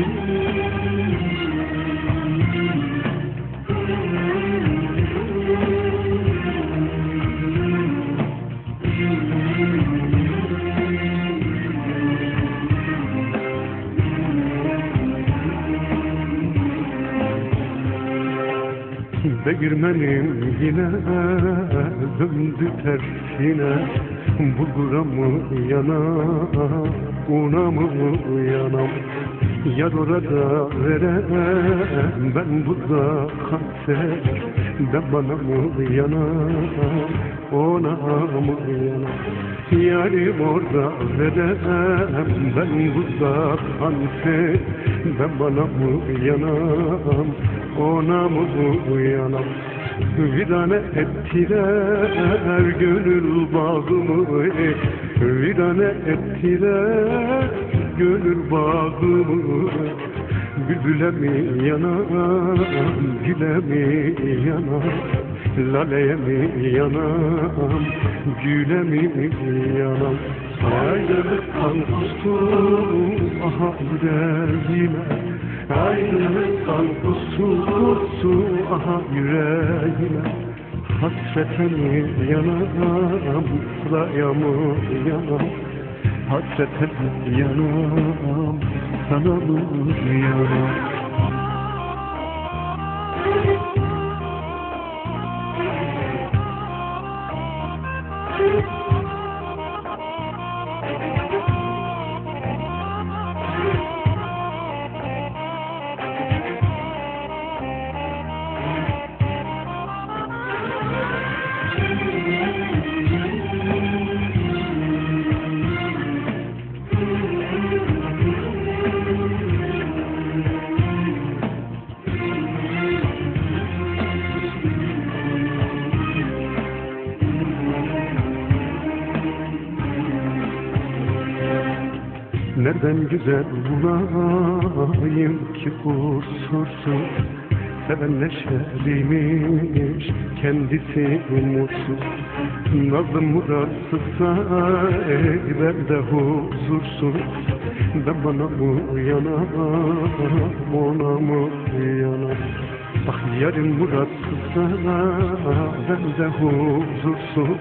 Thank you. Değirmenim yine döndü tersine. Bulgura mı yana, una mı yanam Yar orada verem ben burada hasret De bana mı yana, ona mı yana? Yarim orada verem ben burada hasret De bana mı yanam, ona mı yanam Vidane ettiler gönül bağımı Vidane ettiler gönül bağımı. Bülbüle mi yanam, güle mi yanam Laleye mi yanam, güle mi yanam Ayrılıktan kustum aha yüreğime Ayrılıktan kustum kustum aha yüreğime. Hasrete mi yanam, sıraya mı yanam Hasrete mi yanam, sana mı yanam Nereden güzel bulayım ki kusursuz Seven neşeliymiş kendisi mutsuz Nazım muratsızsa ben de huzursuz Ben bana mı uyanam ona mı uyanam Bak yarın muratsızsa ben de huzursuz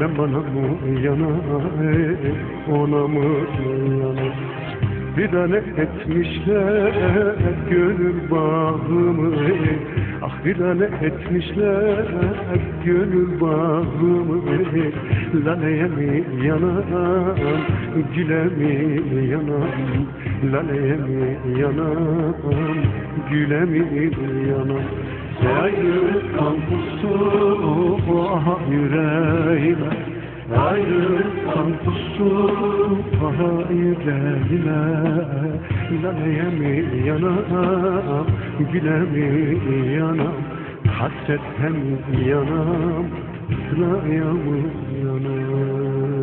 Ben bana mı uyanam ona mı uyanam bir tane etmişler gönül bağımı Ah bir tane etmişler gönül bağımı Laleye mi yanam, güle mi yanam Laleye mi yanam, güle mi yanam Ayrılıktan kustum ah yüreğime Ayrılıktan kustum ah yüreğime Laleye mi yanam, güle mi yanam Hasretten yanam, sıraya mı yanam